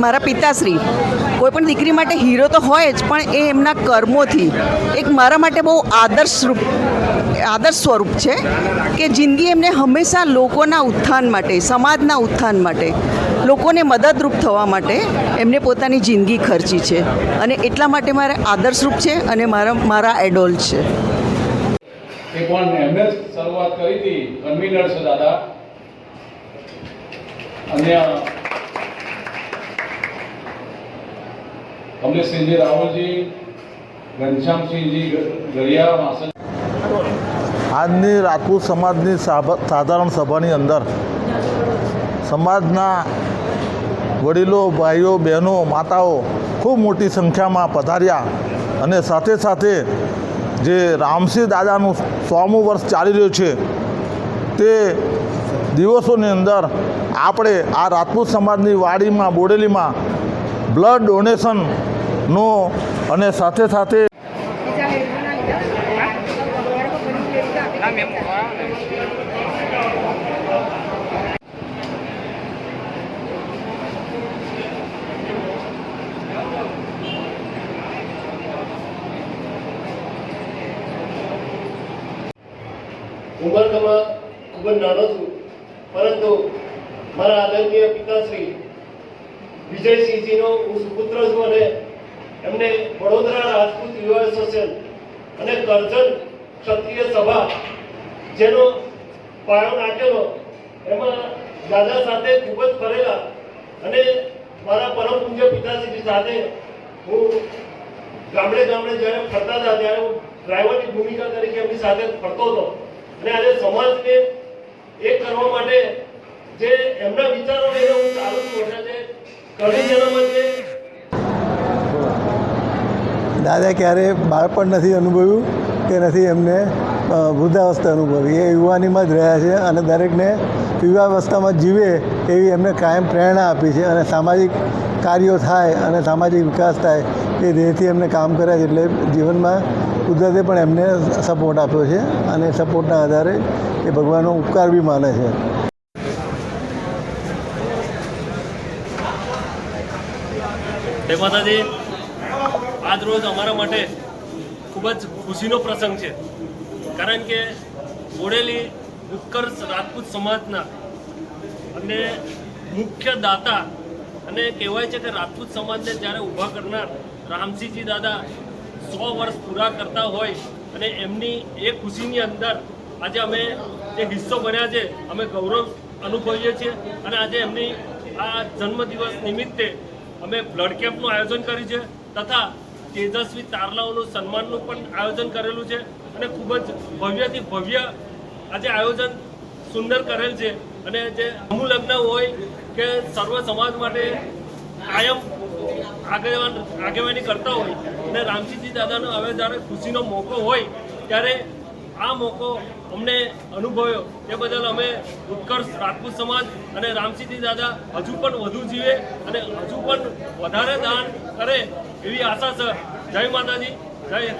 મારા પિતાશ્રી. કોઈ પણ દીકરી માટે હીરો તો હોય જ, પણ એ એમના કર્મોથી, એક મારા માટે બહુ આદર્શરૂપ આદર્શ સ્વરૂપ છે કે જિંદગી એમને હંમેશા લોકોના ઉત્થાન માટે, સમાજના ઉત્થાન માટે, લોકોને મદદરૂપ થવા માટે એમને પોતાની જિંદગી ખર્ચી છે. અને એટલા માટે મારે આદર્શરૂપ છે અને મારા મારા એડોલ છે. શરૂઆત કરી હતી દાદા. અન્ય કમલેશસિંહજી રાવલજી ઘનશ્યામસિંહજી ગરિયા વાસણ આજની રાજપૂત સમાજની સાધારણ સભાની અંદર સમાજના વડીલો, ભાઈઓ, બહેનો, માતાઓ ખૂબ મોટી સંખ્યામાં પધાર્યા અને સાથે સાથે જે રામસિંહ દાદાનું સોમું વર્ષ ચાલી રહ્યું છે, તે દિવસોની અંદર આપણે આ રાજપૂત સમાજની વાડીમાં, બોડેલીમાં બ્લડ ડોનેશનનો અને સાથે સાથે ઉંમરમાં ખૂબ જ નાનો છું પરંતુ મારા આદરણીય પિતાશ્રી વિજયસિંહજીનો હું સુપુત્ર છું અને એમને વડોદરા રાજપૂત યુવા એસોસિએશન અને કરજણ ક્ષત્રિય સભા, જેનો પાયો નાખેલો, એમાં દાદા સાથે ખૂબ જ ફરેલા અને મારા પરમ પૂજ્ય પિતાશ્રી સાથે હું ગામડે ગામડે જ્યારે ફરતા હતા, ત્યારે હું ડ્રાઈવરની ભૂમિકા તરીકે એમની સાથે ફરતો હતો. અને આજે સમાજને એક કરવા માટે જે એમના વિચારો લઈને હું ચાલુ છું એટલે દાદા ક્યારેય બાળપણ નથી અનુભવ્યું કે નથી એમને વૃદ્ધાવસ્થા અનુભવી. એ યુવાનીમાં જ રહ્યા છે અને દરેકને યુવાવસ્થામાં જીવે એવી એમને કાયમ પ્રેરણા આપી છે અને સામાજિક કાર્યો થાય અને સામાજિક વિકાસ થાય એ ધ્યેયથી એમને કામ કર્યા છે એટલે જીવનમાં કુદરતે પણ એમને સપોર્ટ આપ્યો છે અને સપોર્ટના આધારે એ ભગવાનનો ઉપકાર બી માને છે. જય માતાજી. આજ રોજ અમારા માટે ખૂબ જ ખુશીનો પ્રસંગ છે. કારણ કે બોડેલી ઉત્કર્ષ રાજપૂત સમાજના અને મુખ્ય દાતા અને કહેવાય છે કે રાજપૂત સમાજને જ્યારે ઊભા કરનાર રામસિંહજી દાદા સો વર્ષ પૂરા કરતા હોય અને એમની એ ખુશીની અંદર આજે અમે જે હિસ્સો બન્યા છે, અમે ગૌરવ અનુભવીએ છીએ અને આજે એમની આ જન્મદિવસ નિમિત્તે અમે બ્લડ કેમ્પનું આયોજન કર્યું છે તથા તેજસ્વી તારલાઓનું સન્માનનું પણ આયોજન કરેલું છે અને ખૂબ જ ભવ્યથી ભવ્ય આજે આયોજન સુંદર કરેલ છે અને જે લગ્ન હોય કે સર્વ સમાજ માટે કાયમ આગેવાન આગેવાની કરતા હોય અને રામજીજી દાદાનો હવે જ્યારે ખુશીનો મોકો હોય ત્યારે આ મોકો અમને અનુભવ્યો. એ બદલ અમે ઉત્કર્ષ રાજપૂત સમાજ અને રામસિંહજી દાદા હજુ પણ વધુ જીવે અને હજુ પણ વધારે દાન કરે એવી આશા છે. જય માતાજી. જય